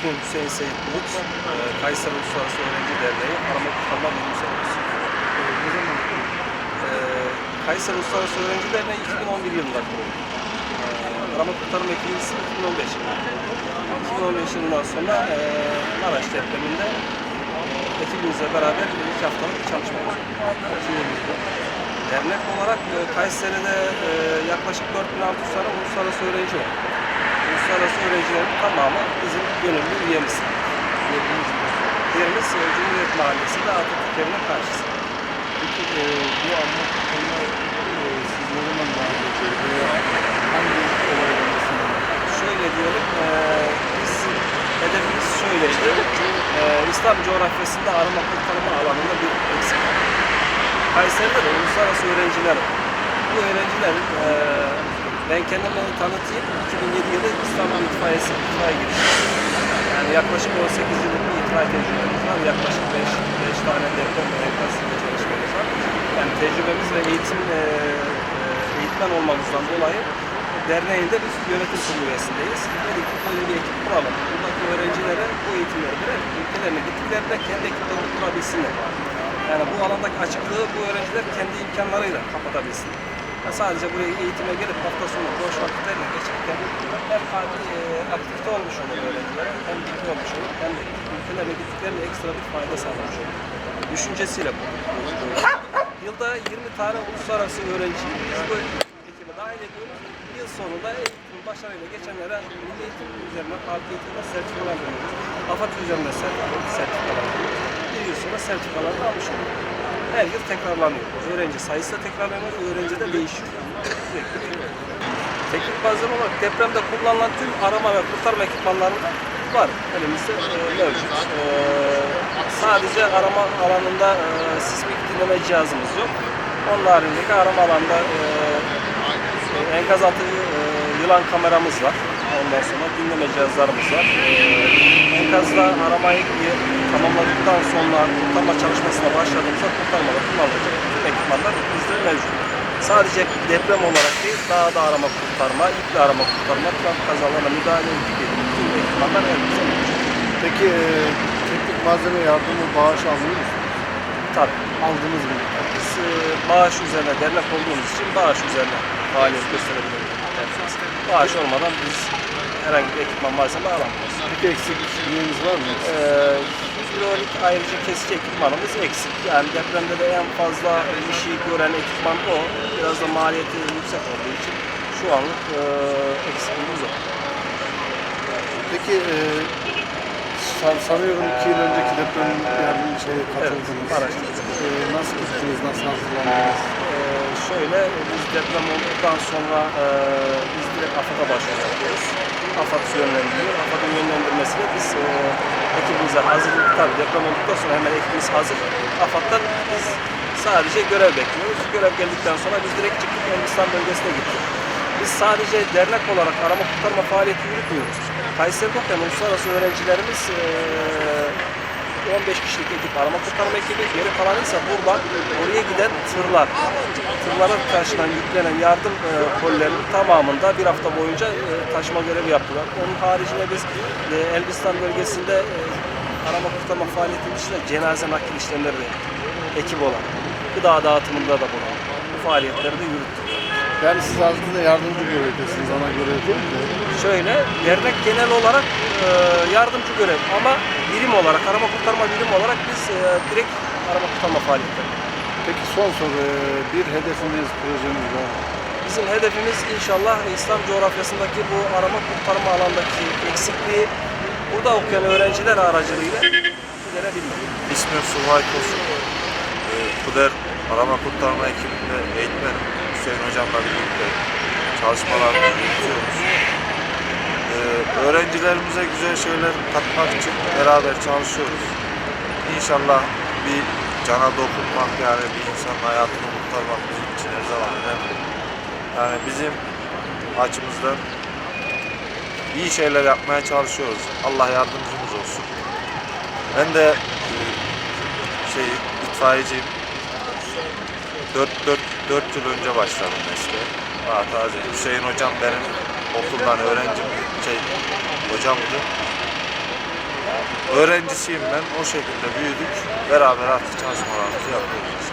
İsmim Hüseyin Seyit Bulut. Ee, Kayseri Uluslararası Öğrenci Derneği Arama Kurtarma Bölümü Sorumlusu. Ee, Kayseri Uluslararası Öğrenci Derneği 2011 yılında kuruldu. Ee, Arama Kurtarma Ekibisi 2015 yılında kuruldu. 2015 yılından sonra e, Maraş depreminde e, ekibimizle beraber iki haftalık çalışma yapıyoruz. Dernek olarak e, Kayseri'de e, yaklaşık 4600 tane uluslararası öğrenci var. Uluslararası öğrencilerin tamamı bizim gönüllü üyemiz. Yerimiz e, Cumhuriyet Mahallesi'nde Atatürk Evi'nin karşısında. Peki e, bu kurtarma e, siz ne zaman daha önce veya hangi olaydan? Şöyle diyelim, e, biz hedefimiz şöyleydi. E, İslam coğrafyasında arama kurtarma alanında bir eksik. Kayseri'de de uluslararası öğrenciler var. Bu öğrencilerin e, ben kendimi tanıtayım. 2007 yılı İstanbul İtfaiyesi itfaiye girişim. Yaklaşık 18 yıllık bir itfaiye tecrübemiz var. Yaklaşık 5, 5 tane deprem enkaz çalışmamız var. Yani tecrübemiz ve eğitim e, e, eğitmen olmamızdan dolayı derneğinde biz yönetim kurulu üyesindeyiz. Dedik ki böyle bir ekip kuralım. Buradaki öğrencilere bu eğitimleri vererek ülkelerine gittiklerinde kendi ekiplerini kurabilsinler. Yani bu alandaki açıklığı bu öğrenciler kendi imkanlarıyla kapatabilsin. Yani sadece buraya eğitime gelip hafta sonu boş vakitlerle geçirken hem e, aktivite olmuş olur öğrencilere, hem bilgi olmuş olur, hem de ülkelerine gittiklerinde ekstra bir fayda sağlamış olur. Düşüncesiyle bu. Yılda 20 tane uluslararası öğrenci biz bu ekibe dahil ediyoruz. Yıl sonunda eğitim başarıyla geçenlere milli eğitim üzerinden, halk eğitimde sertifikalar veriyoruz. AFAD sertifikalar sertifikalar veriyoruz. Bir yıl sonra sertifikalarını almış oluyoruz. Her yıl tekrarlanıyor. Öğrenci sayısı da tekrarlanıyor, öğrenci de değişiyor. Teknik malzeme olarak depremde kullanılan tüm arama ve kurtarma ekipmanları da var. Elimizde e, mevcut. E, sadece arama alanında e, sismik dinleme cihazımız yok. Onun haricindeki arama alanda e, e, enkaz altı e, yılan kameramız var. Ondan sonra dinleme cihazlarımız var. E, enkazda aramayı tamamladıktan sonra kurtarma çalışmasına başladığımızda kurtarmada kullanılacak tüm ekipmanlar bizde mevcut. Sadece deprem olarak değil, dağda arama kurtarma, iple arama kurtarma, trafik kazalarına müdahale gibi tüm ekipmanlar elimizde mevcut. Peki e, teknik malzeme yardımı bağış alıyor musunuz? Tabii. Aldınız mı? Biz e, bağış üzerine dernek olduğumuz için bağış üzerine faaliyet gösterebiliriz. Bağış olmadan biz herhangi bir ekipman malzeme alamayız. Peki eksikliğiniz var mı? Ee, hidrolik ayrıca kesici ekipmanımız eksik. Yani depremde de en fazla işi gören ekipman o. Biraz da maliyeti yüksek olduğu için şu anlık e, eksikliğimiz o. Peki e, san- sanıyorum iki yıl önceki deprem yardım şeye katıldınız. Maraş'ta. E, nasıl gittiniz, nasıl hazırlandınız? Ee, şöyle deprem olduktan sonra e, biz direkt AFAD'a başvuru yapıyoruz. AFAD yönlendiriyor. AFAD'ın yönlendirmesiyle biz e, ekibimize hazırlık tabii deprem olduktan sonra hemen ekibimiz hazır. AFAD'dan biz sadece görev bekliyoruz. Görev geldikten sonra biz direkt çıktık Elbistan bölgesine gittik. Biz sadece dernek olarak arama kurtarma faaliyeti yürütmüyoruz. Kayseri'de okuyan uluslararası öğrencilerimiz e, 15 kişilik ekip arama kurtarma ekibi, geri kalanı ise buradan oraya giden tırlar. Tırlara taşınan, yüklenen yardım e, kolilerinin tamamında bir hafta boyunca e, taşıma görevi yaptılar. Onun haricinde biz e, Elbistan bölgesinde e, arama kurtarma faaliyetinin dışında cenaze nakil işlemleri de. Ekip olan. Gıda dağıtımında da bunu. Bu faaliyetleri de yürüttük. Yani siz aslında yardımcı görevdesiniz ana görev değil de. Şöyle, dernek genel olarak e, yardımcı görev ama birim olarak, arama kurtarma birim olarak biz e, direkt arama kurtarma faaliyetleri. Peki son soru, e, bir hedefiniz, projeniz var mı? Bizim hedefimiz inşallah İslam coğrafyasındaki bu arama kurtarma alandaki eksikliği burada okuyan öğrenciler aracılığıyla giderebilmek. İsmim Subay Tosun. Ee, Kuder Arama Kurtarma ekibinde eğitmenim. Hüseyin Hocam'la birlikte çalışmalarını yürütüyoruz. Öğrencilerimize güzel şeyler katmak için beraber çalışıyoruz. İnşallah bir cana dokunmak yani bir insanın hayatını kurtarmak bizim için her zaman önemli. Yani bizim açımızdan iyi şeyler yapmaya çalışıyoruz. Allah yardımcımız olsun. Ben de e, şey itfaiyeciyim. 4, 4, 4 yıl önce başladım mesleğe. Daha taze. Hüseyin hocam benim okuldan öğrencim, şey hocamdı. öğrencisiyim ben. O şekilde büyüdük. Beraber artık çalışmalarımızı yapıyoruz.